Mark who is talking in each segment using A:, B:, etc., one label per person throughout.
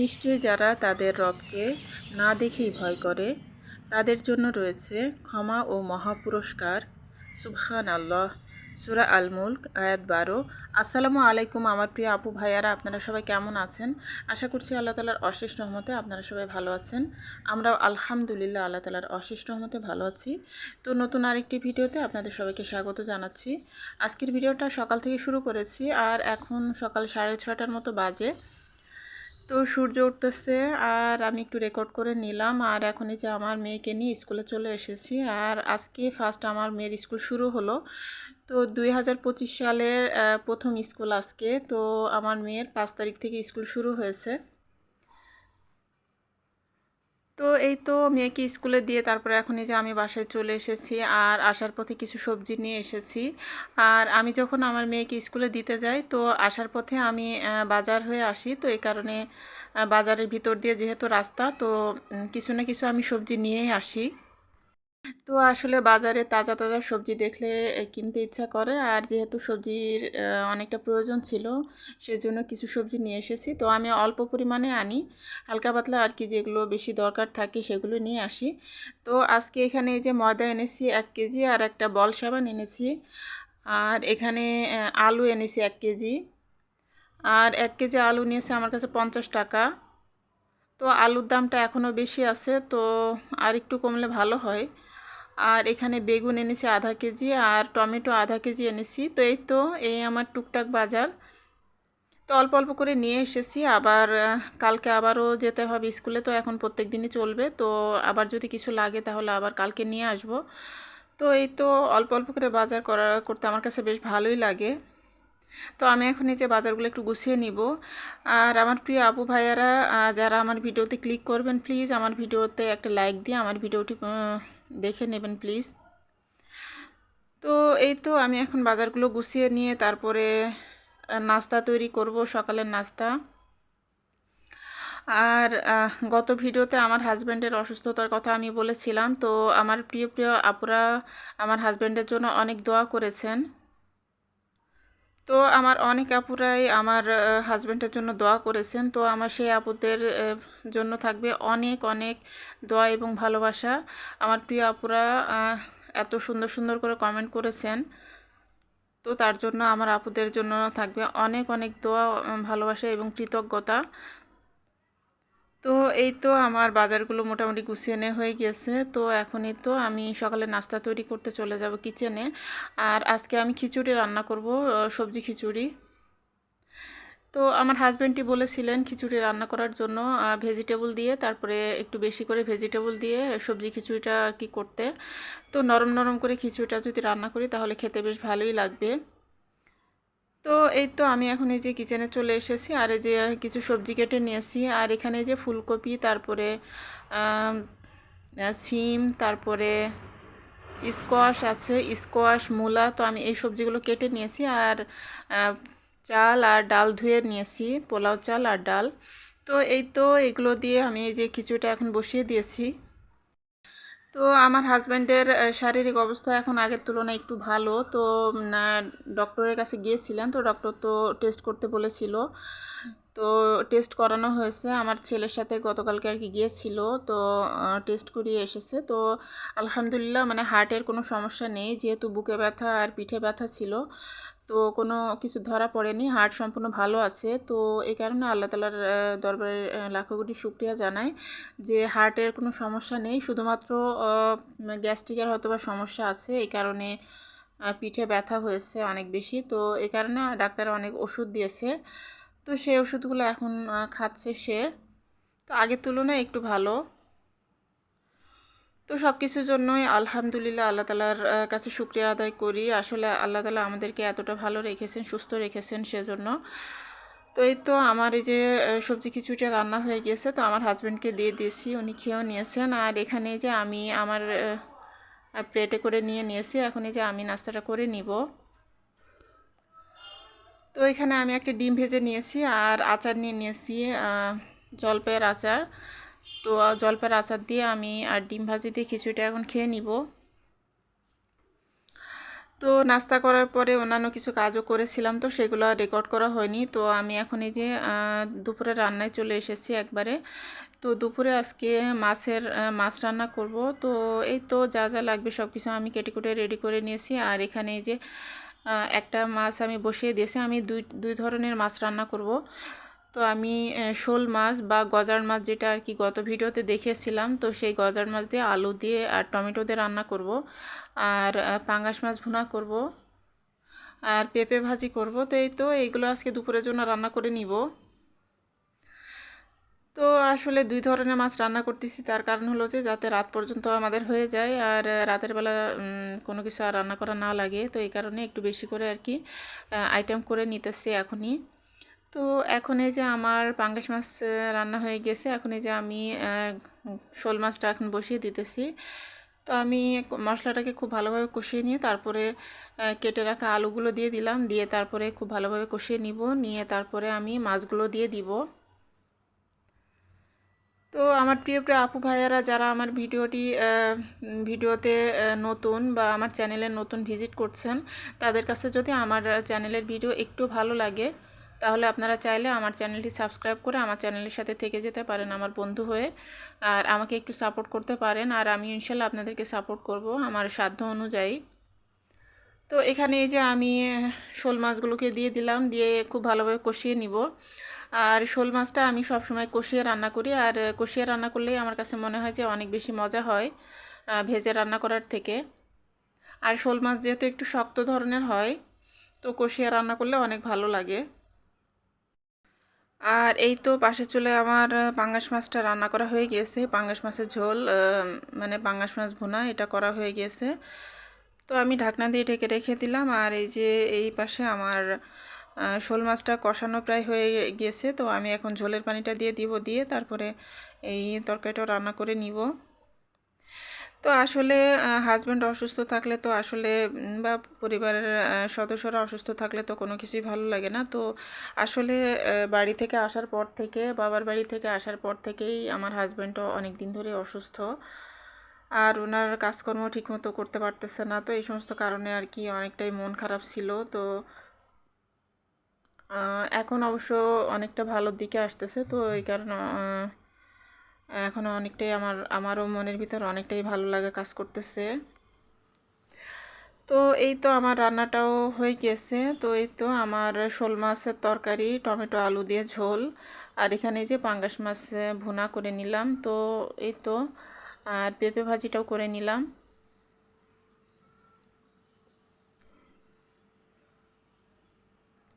A: নিশ্চয়ই যারা তাদের রবকে না দেখেই ভয় করে, তাদের জন্য রয়েছে ক্ষমা ও মহাপুরস্কার। সুবহান আল্লাহ সুরা আল মুল্ক আয়াত বারো। আসসালামু আলাইকুম আমার প্রিয় আপু ভাইয়ারা, আপনারা সবাই কেমন আছেন? আশা করছি আল্লাহ তালার অশেষ রহমতে আপনারা সবাই ভালো আছেন। আমরাও আলহামদুলিল্লাহ আল্লাহ তালার অশেষ রহমতে ভালো আছি। তো নতুন আরেকটি ভিডিওতে আপনাদের সবাইকে স্বাগত জানাচ্ছি। আজকের ভিডিওটা সকাল থেকে শুরু করেছি, আর এখন সকাল সাড়ে ছটার মতো বাজে। তো সূর্য উঠতেছে আর আমি একটু রেকর্ড করে নিলাম। আর এখন এই যে আমার মেয়েকে নিয়ে স্কুলে চলে এসেছি আর আজকে ফার্স্ট আমার মেয়ের স্কুল শুরু হলো। তো দুই হাজার পঁচিশ সালের প্রথম স্কুল আজকে। তো আমার মেয়ের পাঁচ তারিখ থেকে স্কুল শুরু হয়েছে। তো এই তো মেয়েকে স্কুলে দিয়ে তারপরে এখন এই যে আমি বাসায় চলে এসেছি আর আসার পথে কিছু সবজি নিয়ে এসেছি। আর আমি যখন আমার মেয়েকে স্কুলে দিতে যাই, তো আসার পথে আমি বাজার হয়ে আসি। তো এই কারণে বাজারের ভিতর দিয়ে যেহেতু রাস্তা, তো কিছু না কিছু আমি সবজি নিয়েই আসি। তো আসলে বাজারে তাজা তাজা সবজি দেখলে কিনতে ইচ্ছা করে। আর যেহেতু সবজির অনেকটা প্রয়োজন ছিল, সেজন্য কিছু সবজি নিয়ে এসেছি। তো আমি অল্প পরিমাণে আনি। হালকা পাতলা আর কি যেগুলো বেশি দরকার থাকে, সেগুলো নিয়ে আসি। তো আজকে এখানে এই যে ময়দা এনেছি এক কেজি আর একটা বল সাবান এনেছি। আর এখানে আলু এনেছি এক কেজি। আর এক কেজি আলু নিয়েছে আমার কাছে পঞ্চাশ টাকা। তো আলুর দামটা এখনও বেশি আছে, তো আর একটু কমলে ভালো হয়। আর এখানে বেগুন এনেছি আধা কেজি আর টমেটো আধা কেজি এনেছি। তো এই তো, এই আমার টুকটাক বাজার। তো অল্প অল্প করে নিয়ে এসেছি। আবার কালকে আবারও যেতে হবে স্কুলে, তো এখন প্রত্যেক দিনই চলবে। তো আবার যদি কিছু লাগে তাহলে আবার কালকে নিয়ে আসব। তো এই তো, অল্প অল্প করে বাজার করা, করতে আমার কাছে বেশ ভালোই লাগে। তো আমি এখন এই যে বাজারগুলো একটু গুছিয়ে নিব। আর আমার প্রিয় আপু ভাইয়ারা যারা আমার ভিডিওতে ক্লিক করবেন, প্লিজ আমার ভিডিওতে একটা লাইক দিয়ে আমার ভিডিওটি দেখে নেবেন প্লিজ তো এই তো আমি এখন বাজারগুলো গুছিয়ে নিয়ে তারপরে নাস্তা তৈরি করব, সকালের নাস্তা। আর গত ভিডিওতে আমার হাজব্যান্ডের অসুস্থতার কথা আমি বলেছিলাম, তো আমার প্রিয় প্রিয় আপুরা আমার হাজব্যান্ডের জন্য অনেক দোয়া করেছেন। তো আমার অনেক আপুরাই আমার হাজব্যান্ডের জন্য দোয়া করেছেন। তো আমার সেই আপুদের জন্য থাকবে অনেক অনেক দোয়া এবং ভালোবাসা। আমার প্রিয় আপুরা এত সুন্দর সুন্দর করে কমেন্ট করেছেন। তো তার জন্য আমার আপুদের জন্য থাকবে অনেক অনেক দোয়া ভালোবাসা এবং কৃতজ্ঞতা। তো এই তো আমার বাজারগুলো মোটামুটি গুছিয়ে নেওয়া হয়ে গেছে। তো এখনই তো আমি সকালে নাস্তা তৈরি করতে চলে যাব কিচেনে আর আজকে আমি খিচুড়ি রান্না করব সবজি খিচুড়ি। তো আমার হাজব্যান্ডটি বলেছিলেন খিচুড়ি রান্না করার জন্য ভেজিটেবল দিয়ে, তারপরে একটু বেশি করে ভেজিটেবল দিয়ে সবজি খিচুড়িটা কি করতে। তো নরম নরম করে খিচুড়িটা যদি রান্না করি তাহলে খেতে বেশ ভালোই লাগবে। তো এই তো আমি এখন এই যে কিচেনে চলে এসেছি, আর এই যে কিছু সবজি কেটে নিয়েছি আর এখানে যে ফুলকপি, তারপরে সিম, তারপরে স্কোয়াশ আছে স্কোয়াশ মূলা, তো আমি এই সবজিগুলো কেটে নিয়েছি আর চাল আর ডাল ধুয়ে নিয়েছি পোলাও চাল আর ডাল। তো এই তো এগুলো দিয়ে আমি এই যে খিচুড়িটা এখন বসিয়ে দিয়েছি। তো আমার হাজব্যান্ডের শারীরিক অবস্থা এখন আগের তুলনায় একটু ভালো। তো ডক্টরের কাছে গিয়েছিলেন তো ডক্টর তো টেস্ট করতে বলেছিল। তো টেস্ট করানো হয়েছে। আমার ছেলের সাথে গতকালকে আর কি গিয়েছিল, তো টেস্ট করিয়ে এসেছে। তো, আলহামদুলিল্লাহ মানে হার্টের কোনো সমস্যা নেই, যেহেতু বুকে ব্যথা আর পিঠে ব্যথা ছিল। তো কোনো কিছু ধরা পড়েনি, হার্ট সম্পূর্ণ ভালো আছে। তো এই কারণে আল্লাহ তালার দরবারে লাখো কোটি শুক্রিয়া জানাই যে হার্টের কোনো সমস্যা নেই। শুধুমাত্র গ্যাস্ট্রিকের হয়তো বা সমস্যা আছে এই কারণে পিঠে ব্যথা হয়েছে অনেক বেশি। তো এই কারণে ডাক্তার অনেক ওষুধ দিয়েছে। তো সেই ওষুধগুলো এখন খাচ্ছে সে। তো আগের তুলনায় একটু ভালো। তো সব কিছুর জন্যই আলহামদুলিল্লাহ আল্লাহ তালার কাছে শুক্রিয়া আদায় করি। আসলে আল্লাহ তালা আমাদেরকে এতটা ভালো রেখেছেন, সুস্থ রেখেছেন সেজন্য। তো এই তো আমার এই যে সবজি খিচুড়িটা রান্না হয়ে গেছে, তো আমার হাজব্যান্ডকে দিয়ে দিয়েছি, উনি খেয়েও নিয়েছেন। আর এখানে যে আমি আমার প্লেটে করে নিয়ে নিয়েছি, এখন এই যে আমি নাস্তাটা করে নিব। তো এখানে আমি একটা ডিম ভেজে নিয়েছি, আর আচার নিয়ে নিয়েছি জলপাইয়ের আচার। তো জলপাইয়ের আচার দিয়ে আমি আর ডিম ভাজি দিয়ে খিচুড়িটা এখন খেয়ে নিব। তো নাস্তা করার পরে অন্যান্য কিছু কাজও করেছিলাম তো সেগুলো রেকর্ড করা হয়নি। তো আমি এখন এই যে দুপুরে রান্নায় চলে এসেছি একবারে। তো দুপুরে আজকে মাছের মাছ রান্না করব। তো এই তো যা যা লাগবে সব কিছু আমি কেটে কুটে রেডি করে নিয়েছি। আর এখানে এই যে একটা মাছ আমি বসিয়ে দিয়েছি। আমি দুই দুই ধরনের মাছ রান্না করব। তো আমি শোল মাছ বা গজার মাছ যেটা আর কি গত ভিডিওতে দেখিয়েছিলাম তো সেই গজার মাছ দিয়ে আলু দিয়ে আর টমেটো দিয়ে রান্না করব। আর পাঙ্গাস মাছ ভুনা করব। আর পেঁপে ভাজি করব। তো এই তো, এইগুলো আজকে দুপুরের জন্য রান্না করে নিব। তো আসলে দুই ধরনের মাছ রান্না করতেছি। তার কারণ হলো যে, যাতে রাত পর্যন্ত আমাদের হয়ে যায় আর রাতের বেলা কোনো কিছু আর রান্না করা না লাগে। তো এই কারণে একটু বেশি করে আর কি আইটেম করে নিতেছি এখনই। তো এখন এই যে আমার পাঙ্গাস মাছ রান্না হয়ে গেছে। এখন এই যে আমি শোল মাছটা এখন বসিয়ে দিতেছি। তো আমি মশলাটাকে খুব ভালোভাবে কষিয়ে নিয়ে তারপরে কেটে রাখা আলুগুলো দিয়ে দিলাম। দিয়ে তারপরে খুব ভালোভাবে কষিয়ে নিব। নিয়ে তারপরে আমি মাছগুলো দিয়ে দিব। তো আমার প্রিয় প্রিয় আপু ভাইয়ারা, যারা আমার ভিডিওটি ভিডিওতে নতুন বা আমার চ্যানেলে নতুন ভিজিট করছেন, তাদের কাছে যদি আমার চ্যানেলের ভিডিও একটু ভালো লাগে তাহলে আপনারা চাইলে আমার চ্যানেলটি সাবস্ক্রাইব করে আমার চ্যানেলের সাথে থেকে যেতে পারেন আমার বন্ধু হয়ে। আর আমাকে একটু সাপোর্ট করতে পারেন। আর আমি ইনশাল্লাহ আপনাদেরকে সাপোর্ট করব আমার সাধ্য অনুযায়ী। তো এখানে এই যে আমি শোল মাছগুলোকে দিয়ে দিলাম, দিয়ে খুব ভালোভাবে কষিয়ে নিব। আর শোল মাছটা আমি সবসময় কষিয়ে রান্না করি। আর কষিয়ে রান্না করলেই আমার কাছে মনে হয় যে অনেক বেশি মজা হয় ভেজে রান্না করার থেকে। আর শোল মাছ যেহেতু একটু শক্ত ধরনের হয়, তো কষিয়ে রান্না করলে অনেক ভালো লাগে। আর এই তো পাশে চলে আমার পাঙ্গাস মাছটা রান্না করা হয়ে গিয়েছে। পাঙ্গাস মাছের ঝোল মানে পাঙ্গাস মাছ ভুনা, এটা করা হয়ে গিয়েছে। তো আমি ঢাকনা দিয়ে ঢেকে রেখে দিলাম। আর এই যে এই পাশে আমার শোল মাছটা কষানো প্রায় হয়ে গিয়েছে। তো আমি এখন ঝোলের পানিটা দিয়ে দিব, দিয়ে তারপরে এই তরকারিটাও রান্না করে নিব। তো আসলে হাজব্যান্ড অসুস্থ থাকলে তো আসলে বা পরিবারের সদস্যরা অসুস্থ থাকলে তো কোনো কিছুই ভালো লাগে না। তো আসলে বাড়ি থেকে আসার পর থেকে, বাবার বাড়ি থেকে আসার পর থেকেই আমার হাজব্যান্ডও অনেক দিন ধরে অসুস্থ। আর ওনার কাজকর্ম ঠিকমতো করতে পারতেছে না। তো এই সমস্ত কারণে আর কি অনেকটাই মন খারাপ ছিল। তো এখন অবশ্য অনেকটা ভালোর দিকে আসতেছে। তো এই কারণে এখনও অনেকটাই আমার আমারও মনের ভিতর অনেকটাই ভালো লাগে কাজ করতেছে। তো এই তো আমার রান্নাটাও হয়ে গেছে তো এই তো আমার শোল মাছের তরকারি টমেটো আলু দিয়ে ঝোল। আর এখানে যে পাঙ্গাস মাছ ভুনা করে নিলাম। তো এই তো আর পেঁপে ভাজিটাও করে নিলাম।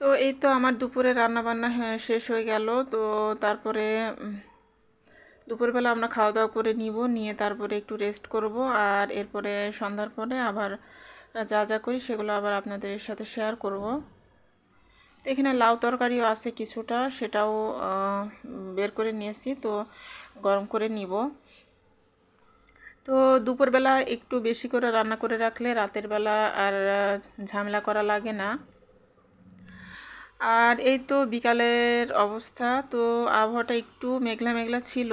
A: তো এই তো আমার দুপুরে রান্না বান্না হ্যাঁ, শেষ হয়ে গেল। তো তারপরে দুপুরবেলা আমরা খাওয়া দাওয়া করে নিব, নিয়ে তারপরে একটু রেস্ট করব আর এরপরে সন্ধ্যার পরে আবার যা যা করি সেগুলো আবার আপনাদের সাথে শেয়ার করব। তো এখানে লাউ তরকারিও আছে কিছুটা, সেটাও বের করে নিয়েছি, তো গরম করে নিব। তো দুপুরবেলা একটু বেশি করে রান্না করে রাখলে রাতের বেলা আর ঝামেলা করা লাগে না। আর এই তো বিকালের অবস্থা, তো আবহাওয়াটা একটু মেঘলা মেঘলা ছিল।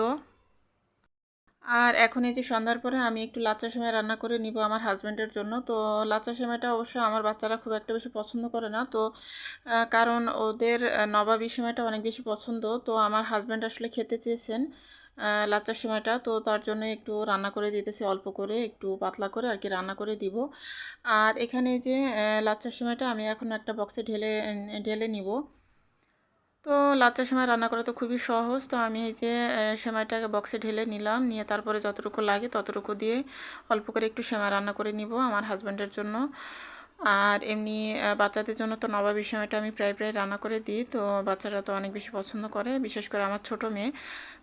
A: আর এখন এই যে সন্ধ্যার পরে আমি একটু লাচ্চা সেমাই রান্না করে নিব আমার হাজব্যান্ডের জন্য। তো লাচ্চা সেমাইটা অবশ্য আমার বাচ্চারা খুব একটা বেশি পছন্দ করে না। তো কারণ ওদের নবাবী সেমাইটা অনেক বেশি পছন্দ। তো আমার হাজব্যান্ড আসলে খেতে চেয়েছেন লাচ্চা সেমাইটা। তো তার জন্য একটু রান্না করে দিতেছি, অল্প করে, একটু পাতলা করে আর কি রান্না করে দিব। আর এখানে যে লাচ্চা সেমাইটা আমি এখন একটা বক্সে ঢেলে ঢেলে নিব। তো লাচ্চা সেমাই রান্না করা তো খুবই সহজ। তো আমি এই যে সেমাইটাকে বক্সে ঢেলে নিলাম। নিয়ে তারপরে যতটুকু লাগে ততটুকু দিয়ে অল্প করে একটু সেমাই রান্না করে নিব আমার হাজব্যান্ডের জন্য। আর এমনি বাচ্চাদের জন্য তো নবাবী সেমাইটা আমি প্রায় প্রায় রান্না করে দিই। তো বাচ্চারা তো অনেক বেশি পছন্দ করে, বিশেষ করে আমার ছোট মেয়ে।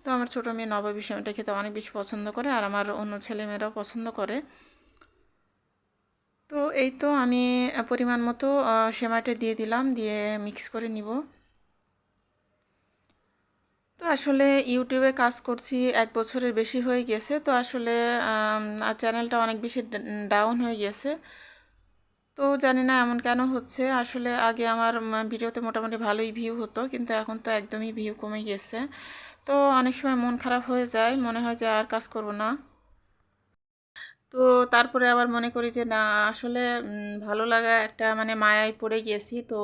A: তো আমার ছোট মেয়ে নবাবী সেমাইটা খেতে অনেক বেশি পছন্দ করে আর আমার অন্য ছেলেমেয়েরাও পছন্দ করে। তো এই তো আমি পরিমাণ মতো সেমাইটা দিয়ে দিলাম, দিয়ে মিক্স করে নিব। তো আসলে ইউটিউবে কাজ করছি, এক বছরের বেশি হয়ে গেছে। তো আসলে চ্যানেলটা অনেক বেশি ডাউন হয়ে গেছে। তো জানি না এমন কেন হচ্ছে। আসলে আগে আমার ভিডিওতে মোটামুটি ভালোই ভিউ হতো, কিন্তু এখন তো একদমই ভিউ কমে গেছে। তো অনেক সময় মন খারাপ হয়ে যায়, মনে হয় যে আর কাজ করব না। তো তারপরে আবার মনে করি যে, না, আসলে ভালো লাগা একটা মানে মায়ায় পড়ে গিয়েছি তো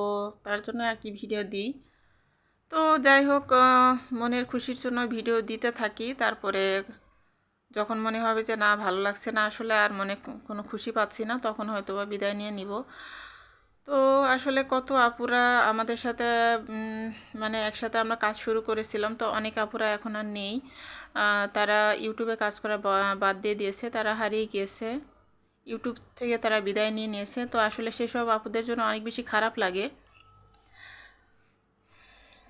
A: তার জন্য আর কি ভিডিও দিই। তো যাই হোক মনের খুশির জন্য ভিডিও দিতে থাকি। তারপরে যখন মনে হবে যে না, ভালো লাগছে না, আসলে আর মনে কোনো খুশি পাচ্ছি না, তখন হয়তো বা বিদায় নিয়ে নিব। তো আসলে কত আপুরা আমাদের সাথে মানে একসাথে আমরা কাজ শুরু করেছিলাম, তো অনেক আপুরা এখন আর নেই। তারা ইউটিউবে কাজ করা বাদ দিয়ে দিয়েছে, তারা হারিয়ে গিয়েছে। ইউটিউব থেকে তারা বিদায় নিয়ে নিয়েছে, তো আসলে সেসব আপুদের জন্য অনেক বেশি খারাপ লাগে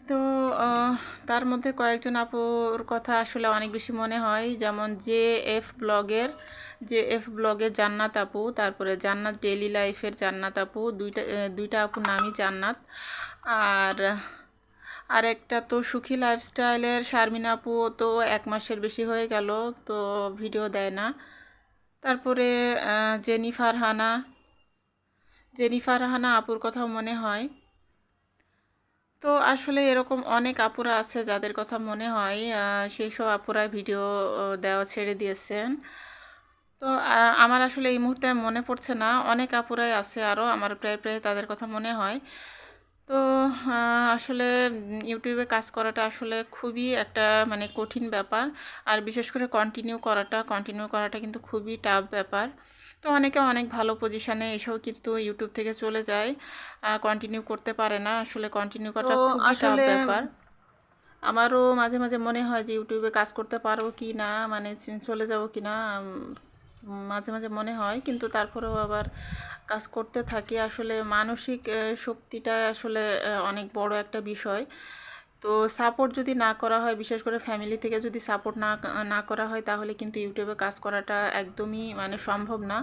A: তো আহ, তার মধ্যে কয়েকজন আপুর কথা আসলে অনেক বেশি মনে হয়, যেমন জে এফ ব্লগের, জে এফ ব্লগের জান্নাত আপু, তারপরে জান্নাত ডেইলি লাইফের জান্নাত আপু, দুইটা দুইটা আপুর নামই জান্নাত। আর আর একটা তো সুখী লাইফস্টাইলের শারমিন আপু তো এক মাসের বেশি হয়ে গেল, তো ভিডিও দেয় না। তারপরে জেনিফার হানা জেনিফার হানা আপুর কথাও মনে হয়। তো আসলে এরকম অনেক আপুরা আছে যাদের কথা মনে হয় সেই সব আপুরা ভিডিও দেওয়া ছেড়ে দিয়েছেন। তো আমার আসলে এই মুহূর্তে মনে পড়ছে না। অনেক আপুরাই আছে আরও আমার প্রায় প্রায় তাদের কথা মনে হয়। তো আসলে ইউটিউবে কাজ করাটা আসলে খুবই একটা মানে কঠিন ব্যাপার। আর বিশেষ করে কন্টিনিউ করাটা কন্টিনিউ করাটা কিন্তু খুবই টাফ ব্যাপার। তো অনেকে অনেক ভালো পজিশনে এসেও কিন্তু ইউটিউব থেকে চলে যায় কন্টিনিউ করতে পারে না। আসলে কন্টিনিউ করাটা খুবই টাফ ব্যাপার। আমারও মাঝে মাঝে মনে হয় যে ইউটিউবে কাজ করতে পারব কি না মানে চলে যাব কি না মাঝে মাঝে মনে হয়। কিন্তু তারপরেও আবার কাজ করতে থাকি। আসলে মানসিক শক্তিটা আসলে অনেক বড় একটা বিষয়। তো সাপোর্ট যদি না করা হয় বিশেষ করে ফ্যামিলি থেকে যদি সাপোর্ট না না করা হয় তাহলে কিন্তু ইউটিউবে কাজ করাটা একদমই মানে সম্ভব না।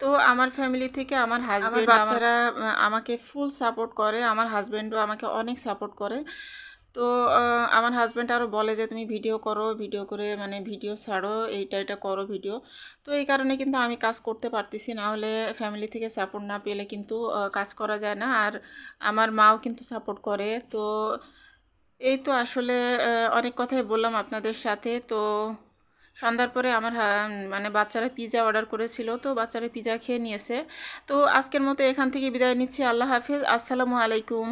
A: তো আমার ফ্যামিলি থেকে আমার হাজব্যান্ড বাচ্চারা আমাকে ফুল সাপোর্ট করে আমার হাজব্যান্ডও আমাকে অনেক সাপোর্ট করে। তো আমার হাজব্যান্ড আরও বলে যে তুমি ভিডিও করো ভিডিও করে মানে ভিডিও ছাড়ো এইটা এটা করো ভিডিও তো এই কারণে কিন্তু আমি কাজ করতে পারতেছি না হলে ফ্যামিলি থেকে সাপোর্ট না পেলে কিন্তু কাজ করা যায় না। আর আমার মাও কিন্তু সাপোর্ট করে। তো এই তো আসলে অনেক কথাই বললাম আপনাদের সাথে। তো সন্ধ্যার পরে আমার মানে বাচ্চারা পিজা অর্ডার করেছিল, তো বাচ্চারা পিজা খেয়ে নিয়েছে। তো আজকের মতো এখান থেকে বিদায় নিচ্ছি। আল্লাহ হাফিজ। আসসালামু আলাইকুম।